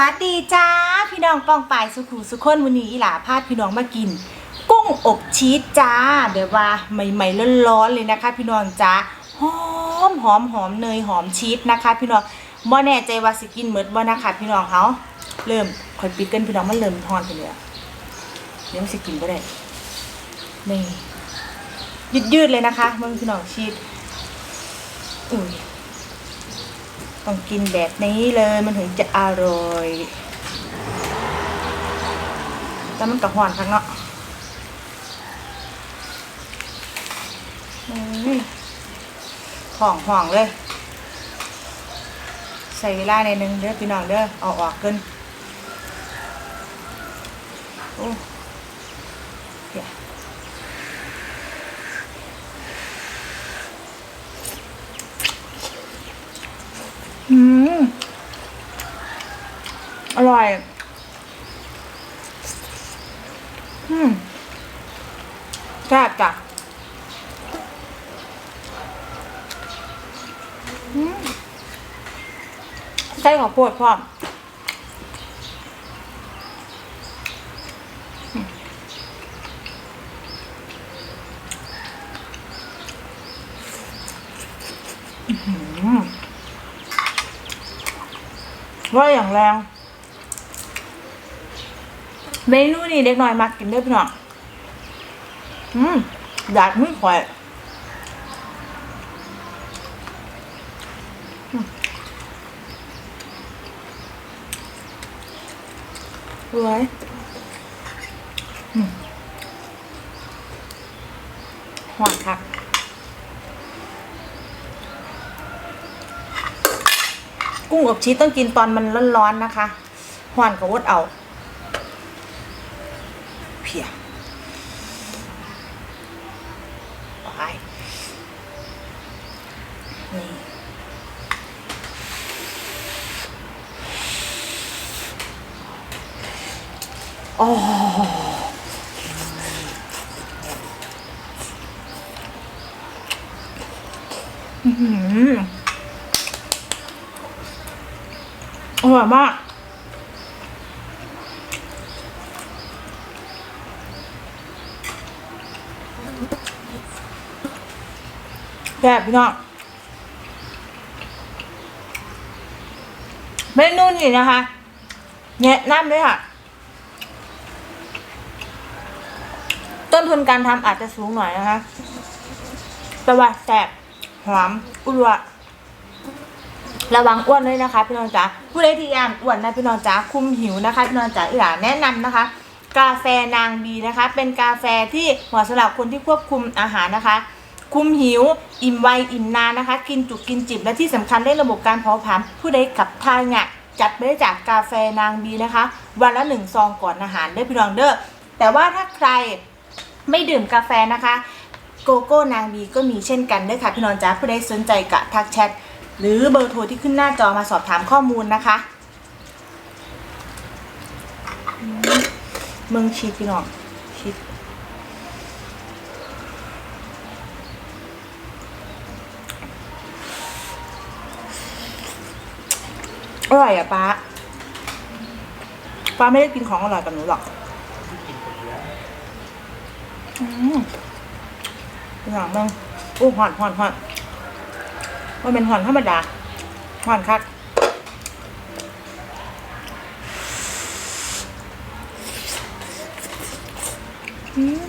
วัสดีจ้าพี่น้องป้องปายสุขูสุขคนวันนี้อีหลาพาพี่น้องมากิน กุ้งอบชีสจ้าแบบว่าใหม่ๆร้อนๆเลยนะคะ พี่น้องจ้าหอมหอมหอมเนยหอมชีสนะคะ พี่น้องบ่แน่ใจว่าสิกินเมดบ่นะคะพี่น้องเขาเริ่มคอยปิดกันพี่น้องมันเริ่มทอนไปเลยอะเดี๋ยวมันสิกินบ่ได้นี่ยืดๆเลยนะคะมึงพี่น้องชีสอุ้ย ต้องกินแบบนี้เลยมันถึงจะอร่อย แต่มันกระหอนข้างเนาะห่องห่องเลย ใส่เวลาในหนึงเด้อพี่น้องเด้อเอาออกกินโอ้เดี๋ยวอืม อร่อย อืมแซ่บจ้ะอืม ไส้ข้าวโพดพร้อมว่าอย่างแรง เมนูนี้เด็กน้อยมักกินเด้พี่น้องอืมอยากมือข่อย สวยหวานค่ะกุ้งอบชีสต้องกินตอนมันร้อนๆนะคะหวานกับวดเอาเพียไปนี่ อ้อื้อร่อยมากแบบพี่น้องเมนูนี้นะคะแนะนำเลยค่ะ ต้นทุนการทำอาจจะสูงหน่อยนะคะแต่ว่าแสบหอมอุรวะระวังอ้วนด้วยนะคะ พี่น้องจ๋าผู้ใดที่อยากอ้วนนะพี่น้องจ๋าคุมหิวนะคะพี่น้องจ๋าอีหลาแนะนำนะคะ กาแฟนางบีนะคะ เป็นกาแฟที่เหมาะสำหรับคนที่ควบคุมอาหารนะคะ คุมหิว อิ่มไวอิ่มนานนะคะ กินจุกกินจิบและที่สำคัญได้ระบบการเผาผลาญผู้ใดขับทายเนี่ยจัดไปได้จากกาแฟนางบีนะคะ วันละหนึ่งซองก่อนอาหารเด้พี่น้องเด้อแต่ว่าถ้าใคร ไม่ดื่มกาแฟนะคะโกโก้นางบีก็มีเช่นกันด้อค่ะพี่นองจ้าผู้ใดสนใจกะทักแชทหรือเบอร์โทรที่ขึ้นหน้าจอมาสอบถามข้อมูลนะคะมเมืองชีสพี่น้องชีสอร่อยอะป้าป้าไม่ได้กินของอร่อยกับหนูหรอก อืมอย่างมึงอู้หอนหอนหอนมันเป็นหอนธรรมดาหอนคักอืม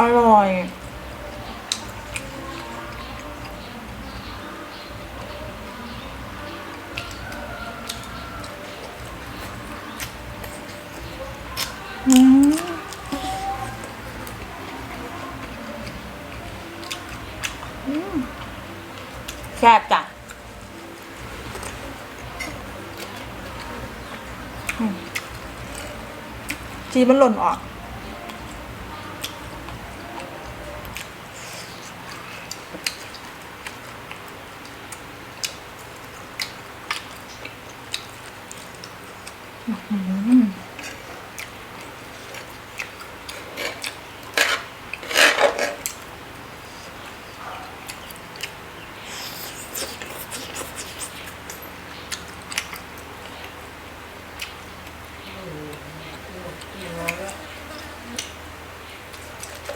อร่อย แซ่บจ้ะจีมันหล่นออก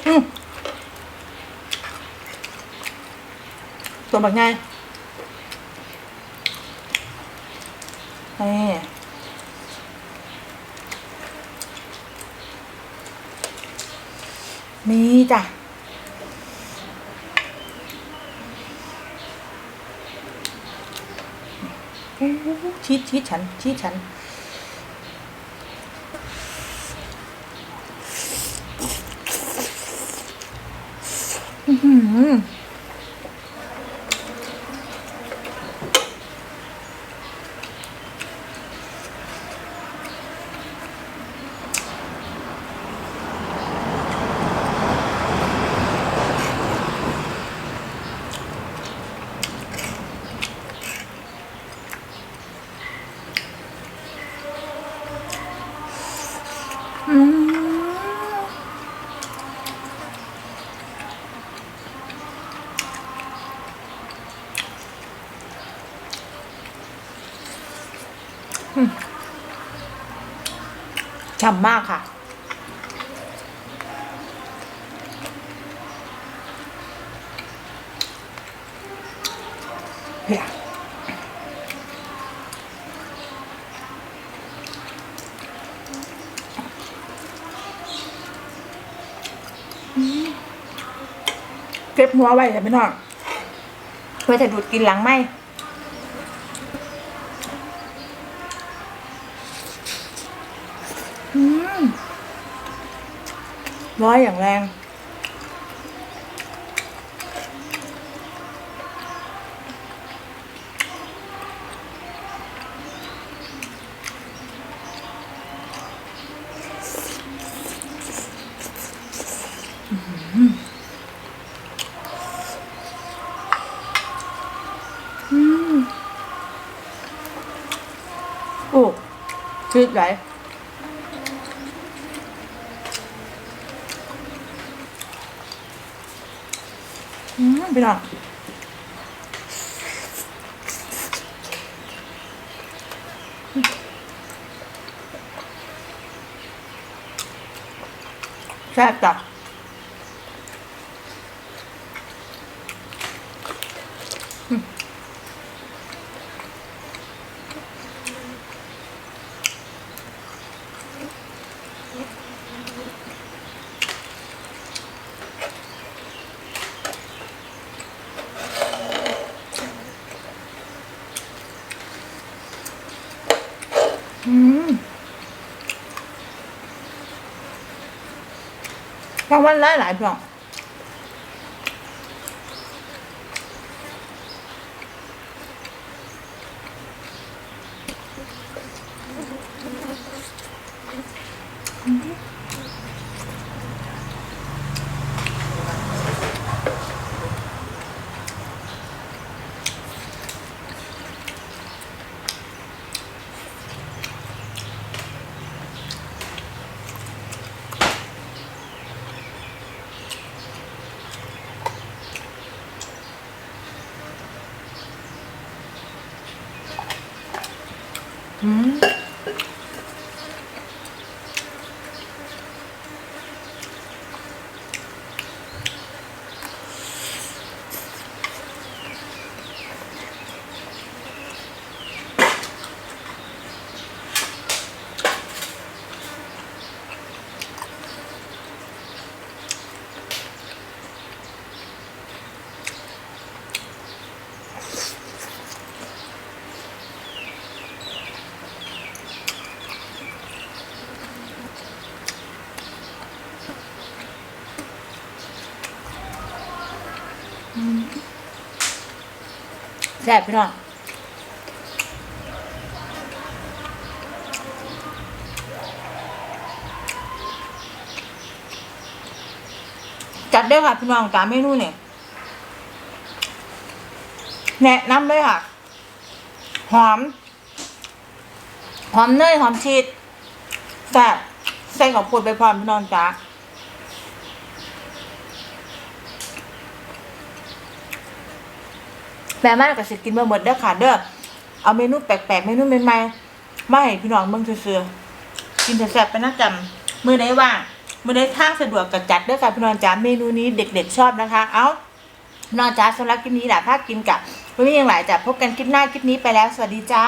อืม ตัวแบบไงนี่มีจ้ะชีสชีสฉันชีสฉันอื้อหือ ฉ่ำมากค่ะเฮียเก็บหัวไว้แต่ไม่นอนไว้แต่ดูดกินหลังไหม ร้อยอย่างแรง โอ้ชืดไหลอืมพี่น้องแซ่บจ้ะ รางวัลหลายหลายๆพี่น้อง อื แซ่บพี่น้องจัดได้ค่ะพี่น้องจามเมนูเนี่ยแนะนำเลยค่ะ หอม หอมเนยหอมชีสแซ่บใส่ของปวดไปพร้อมพี่น้องจ้า แม่มากกับสิกินมาหมดเด้อค่ะเด้อเอาเมนูแปลกๆเมนูใหม่ๆไม่ให้พี่น้องเบิ่งซื่อๆกินแซ่บๆไปนะจำมือไหนว่างมือไหนทางสะดวกกับจัดเด้อค่ะพี่น้องจ๋าเมนูนี้เด็กๆชอบนะคะ เอานอนจาสำหรับคลิปนี้แหละถ้ากินกับวันนี้ยังหลายจะพบกันคลิปหน้าคลิปนี้ไปแล้วสวัสดีจ้า